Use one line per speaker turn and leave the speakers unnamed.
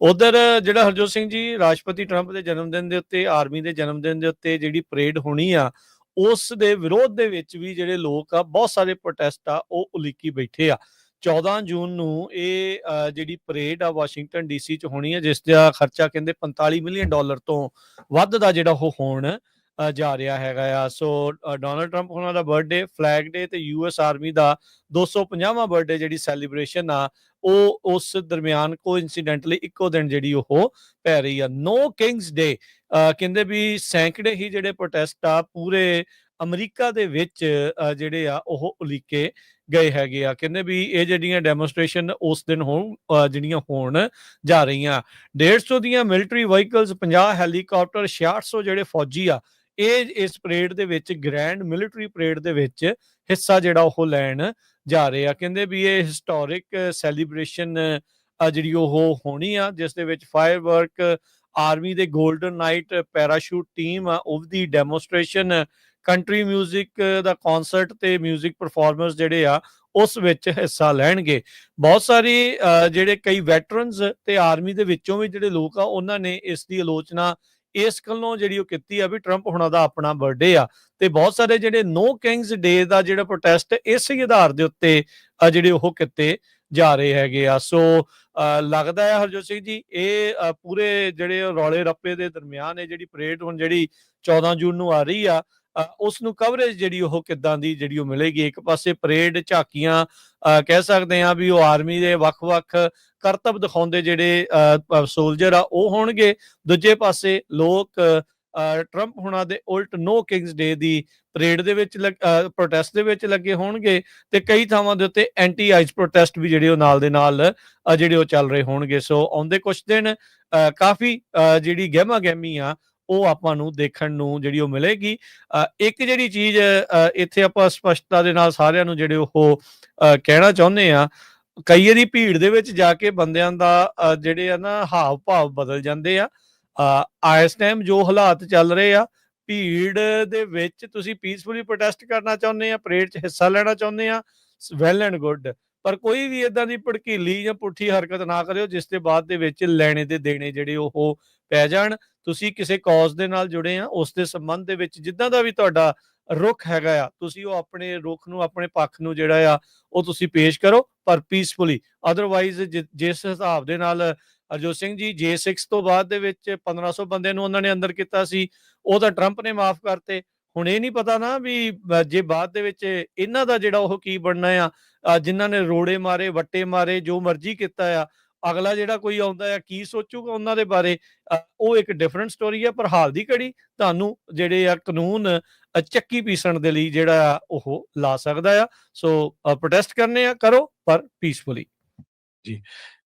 ਉਧਰ ਜਿਹੜਾ ਹਰਜੋਤ ਸਿੰਘ ਜੀ ਰਾਸ਼ਟਰਪਤੀ ਟਰੰਪ ਦੇ ਜਨਮ ਦਿਨ ਦੇ ਉੱਤੇ, ਆਰਮੀ ਦੇ ਜਨਮ ਦਿਨ ਦੇ ਉੱਤੇ ਜਿਹੜੀ ਪਰੇਡ ਹੋਣੀ ਆ, ਉਸ ਦੇ ਵਿਰੋਧ ਦੇ ਵਿੱਚ ਵੀ ਜਿਹੜੇ ਲੋਕ ਆ, ਬਹੁਤ ਸਾਰੇ ਪ੍ਰੋਟੈਸਟ ਆ, ਉਹ ਉਲੀਕੀ ਬੈਠੇ ਆ। 14 ਜੂਨ ਨੂੰ ਇਹ ਜਿਹੜੀ ਪਰੇਡ ਆ ਵਾਸ਼ਿੰਗਟਨ ਡੀਸੀ ਚ ਹੋਣੀ ਹੈ ਜਿਸ ਦਾ ਖਰਚਾ ਕਹਿੰਦੇ 45 ਮਿਲੀਅਨ ਡਾਲਰ ਤੋਂ ਵੱਧ ਦਾ ਜਿਹੜਾ ਉਹ ਹੋਣ ਜਾ ਰਿਹਾ ਹੈਗਾ ਆ। ਸੋ ਡੋਨਲਡ ਟਰੰਪ ਉਹਨਾਂ ਦਾ ਬਰਥਡੇ ਫਲੈਗ ਡੇ ਤੇ ਯੂਐਸ ਆਰਮੀ ਦਾ 250ਵਾਂ ਬਰਥਡੇ ਜਿਹੜੀ ਸੈਲੀਬ੍ਰੇਸ਼ਨ ਆ ਉਹ ਉਸ ਦਰਮਿਆਨ ਕੋਇਨਸੀਡੈਂਟਲੀ ਇੱਕੋ ਦਿਨ ਜਿਹੜੀ ਉਹ ਪੈ ਰਹੀ ਆ। ਨੋ ਕਿੰਗਸ ਡੇ ਕਹਿੰਦੇ ਵੀ ਸੈਂਕੜੇ ਹੀ ਜਿਹੜੇ ਪ੍ਰੋਟੈਸਟ ਆ, ਪੂਰੇ ਅਮਰੀਕਾ ਦੇ ਵਿੱਚ ਜਿਹੜੇ ਆ ਉਹ ਉਲੀਕੇ ਗਏ ਹੈਗੇ ਆ। ਕਹਿੰਦੇ ਵੀ ਇਹ ਜਿਹੜੀਆਂ ਡੈਮੋਨਸਟ੍ਰੇਸ਼ਨ ਉਸ ਦਿਨ ਹੋਣ ਜਿਹੜੀਆਂ ਹੋਣ ਜਾ ਰਹੀਆਂ। 150 ਦੀਆਂ ਮਿਲਟਰੀ ਵਹੀਕਲਸ 50 ਹੈਲੀਕਾਪਟਰ 6600 ਜਿਹੜੇ ਫੌਜੀ ਆ, ਇਹ ਇਸ ਪਰੇਡ ਦੇ ਵਿੱਚ ਗ੍ਰੈਂਡ ਮਿਲਟਰੀ ਪਰੇਡ ਦੇ ਵਿੱਚ ਹਿੱਸਾ ਜਿਹੜਾ ਉਹ ਲੈਣ ਜਾ ਰਹੇ ਆ। ਕਹਿੰਦੇ ਵੀ ਇਹ ਹਿਸਟੋਰਿਕ ਸੈਲੀਬ੍ਰੇਸ਼ਨ ਜਿਹੜੀ ਉਹ ਹੋਣੀ ਆ, ਜਿਸ ਦੇ ਵਿੱਚ ਫਾਇਰਵਰਕ ਆਰਮੀ ਦੇ 골ਡਨ ਨਾਈਟ ਪੈਰਾਸ਼ੂਟ ਟੀਮ ਆ, ਉਹ ਦੀ ਡੈਮੋਸਟ੍ਰੇਸ਼ਨ ਕੰਟਰੀ 뮤직 ਦਾ ਕਨਸਰਟ ਤੇ 뮤직 ਪਰਫਾਰਮਰਸ ਜਿਹੜੇ ਆ, ਉਸ ਵਿੱਚ ਹਿੱਸਾ ਲੈਣਗੇ। ਬਹੁਤ ਸਾਰੇ ਜਿਹੜੇ ਕਈ ਵੈਟਰਨਸ ਤੇ ਆਰਮੀ ਦੇ ਵਿੱਚੋਂ ਵੀ ਜਿਹੜੇ ਲੋਕ ਆ, ਉਹਨਾਂ ਨੇ ਇਸ ਦੀ ਆਲੋਚਨਾ ਇਸ ਗੱਲੋਂ ਜਿਹੜੀ ਉਹ ਕੀਤੀ ਆ ਵੀ ਟਰੰਪ ਹੁਣਾਂ ਦਾ ਆਪਣਾ ਬਰਥਡੇ ਆ। ਤੇ ਬਹੁਤ ਸਾਰੇ ਜਿਹੜੇ ਨੋ ਕਿੰਗਸ ਡੇ ਦਾ ਜਿਹੜਾ ਪ੍ਰੋਟੈਸਟ ਇਸ ਹੀ ਆਧਾਰ ਦੇ ਉੱਤੇ ਜਿਹੜੇ ਉਹ ਕੀਤੇ ਜਾ ਰਹੇ ਹੈਗੇ ਆ। ਸੋ ਅ, ਲੱਗਦਾ ਹੈ ਹਰਜੋਤ ਸਿੰਘ ਜੀ ਇਹ ਪੂਰੇ ਜਿਹੜੇ ਰੌਲੇ ਰੱਪੇ ਦੇ ਦਰਮਿਆਨ ਇਹ ਜਿਹੜੀ ਪਰੇਡ ਹੁਣ ਜਿਹੜੀ 14 ਜੂਨ ਨੂੰ ਆ ਰਹੀ ਆ ਉਸ ਨੂੰ ਕਵਰੇਜ ਜਿਹੜੀ ਉਹ ਕਿੱਦਾਂ ਦੀ ਜਿਹੜੀ ਉਹ ਮਿਲੇਗੀ? ਇੱਕ ਪਾਸੇ ਪਰੇਡ ਝਾਕੀਆਂ ਕਹਿ ਸਕਦੇ ਆ ਵੀ ਉਹ ਆਰਮੀ ਦੇ ਵੱਖ-ਵੱਖ ਕਰਤੱਵ ਦਿਖਾਉਂਦੇ ਜਿਹੜੇ ਸੋਲਜਰ ਆ ਉਹ ਹੋਣਗੇ। ਦੂਜੇ ਪਾਸੇ ਲੋਕ ਟਰੰਪ ਹੁਣਾਂ ਦੇ ਉਲਟ ਨੋ ਕਿੰਗਸ ਡੇ ਦੀ ਪਰੇਡ ਦੇ ਵਿੱਚ ਪ੍ਰੋਟੈਸਟ ਦੇ ਵਿੱਚ ਲੱਗੇ ਹੋਣਗੇ ਤੇ ਕਈ ਥਾਵਾਂ ਦੇ ਉੱਤੇ ਐਂਟੀ ਆਈਸ ਪ੍ਰੋਟੈਸਟ ਵੀ ਜਿਹੜੇ ਉਹ ਨਾਲ ਦੇ ਨਾਲ ਜਿਹੜੇ ਉਹ ਚੱਲ ਰਹੇ ਹੋਣਗੇ। ਸੋ ਆਉਂਦੇ ਕੁਝ ਦਿਨ ਅ, ਕਾਫੀ ਅ, ਜਿਹੜੀ ਗਹਿਮਾ ਗਹਿਮੀ ਆ ਉਹ ਆਪਾਂ ਨੂੰ ਦੇਖਣ ਨੂੰ ਜਿਹੜੀ ਉਹ ਮਿਲੇਗੀ। ਅ, ਇੱਕ ਜਿਹੜੀ ਚੀਜ਼ ਇੱਥੇ ਆਪਾਂ ਸਪਸ਼ਟਤਾ ਦੇ ਨਾਲ ਸਾਰਿਆਂ ਨੂੰ ਜਿਹੜੇ ਉਹ ਕਹਿਣਾ ਚਾਹੁੰਦੇ ਆ ਕਈ ਦੀ ਭੀੜ ਦੇ ਵਿੱਚ ਜਾ ਕੇ ਬੰਦਿਆਂ ਦਾ ਅ, ਜਿਹੜੇ ਆ ਨਾ ਹਾਵ ਭਾਵ ਬਦਲ ਜਾਂਦੇ ਆ। ਅ, ਟਾਈਮ ਜੋ ਹਾਲਾਤ ਚੱਲ ਰਹੇ ਆ ਭੀੜ ਦੇ ਵਿੱਚ ਤੁਸੀਂ ਪੀਸਫੁਲੀ ਪ੍ਰੋਟੈਸਟ ਕਰਨਾ ਚਾਹੁੰਦੇ ਆ ਪਰੇਡ 'ਚ ਹਿੱਸਾ ਲੈਣਾ ਚਾਹੁੰਦੇ ਆ ਵੈਲ ਐਂਡ ਗੁੱਡ ਪਰ ਕੋਈ ਵੀ ਇਦਾਂ ਦੀ ਭੜਕੀਲੀ ਜਾਂ ਪੁੱਠੀ ਹਰਕਤ ਨਾ ਕਰਿਓ, ਜਿਸ ਦੇ ਬਾਅਦ ਦੇ ਵਿੱਚ ਲੈਣੇ ਦੇ ਦੇਣੇ ਜਿਹੜੇ ਉਹ ਪੈ ਜਾਣ। ਤੁਸੀਂ ਕਿਸੇ ਕਾਜ਼ ਦੇ ਨਾਲ ਜੁੜੇ ਆ, ਉਸ ਦੇ ਸੰਬੰਧ ਦੇ ਵਿੱਚ ਜਿੱਦਾਂ ਦਾ ਵੀ ਤੁਹਾਡਾ ਰੁਖ ਹੈਗਾ ਆ, ਤੁਸੀਂ ਉਹ ਆਪਣੇ ਰੁਖ ਨੂੰ, ਆਪਣੇ ਪੱਖ ਨੂੰ ਜਿਹੜਾ ਆ, ਉਹ ਤੁਸੀਂ ਪੇਸ਼ ਕਰੋ, ਪਰ ਪੀਸਫੁਲੀ ਅਦਰਵਾਈਜ਼ ਜਿਸ ਹਿਸਾਬ ਦੇ ਨਾਲ ਅਰਜੋਤ ਸਿੰਘ ਜੀ J6 ਤੋਂ ਬਾਅਦ ਦੇ ਵਿੱਚ 1500 ਬੰਦੇ ਨੂੰ ਉਹਨਾਂ ਨੇ ਅੰਦਰ ਕੀਤਾ ਸੀ, ਉਹ ਤਾਂ ਟਰੰਪ ਨੇ ਮਾਫ ਕਰਤੇ। ਹੁਣ ਇਹ ਨਹੀਂ ਪਤਾ ਨਾ ਵੀ ਜੇ ਬਾਅਦ ਦੇ ਵਿੱਚ ਇਹਨਾਂ ਦਾ ਜਿਹੜਾ ਉਹ ਕੀ ਬਣਨਾ ਆ ਜਿਨ੍ਹਾਂ ਨੇ ਰੋੜੇ ਮਾਰੇ, ਵੱਟੇ ਮਾਰੇ, ਜੋ ਮਰਜ਼ੀ ਕੀਤਾ ਆ, ਅਗਲਾ ਜਿਹੜਾ ਕੋਈ ਆਉਂਦਾ ਆ, ਕੀ ਸੋਚੂਗਾ ਉਹਨਾਂ ਦੇ ਬਾਰੇ? ਉਹ ਇੱਕ ਡਿਫਰੈਂਟ ਸਟੋਰੀ ਆ, ਪਰ ਹਾਲ ਦੀ ਘੜੀ ਤੁਹਾਨੂੰ ਜਿਹੜੇ ਆ ਕਾਨੂੰਨ ਚੱਕੀ ਪੀਸਣ ਦੇ ਲਈ ਜਿਹੜਾ ਆ, ਉਹ ਲਾ ਸਕਦਾ ਆ। ਸੋ ਪ੍ਰੋਟੈਸਟ ਕਰਨੇ ਆ, ਕਰੋ, ਪਰ ਪੀਸਫੁਲੀ ਜੀ।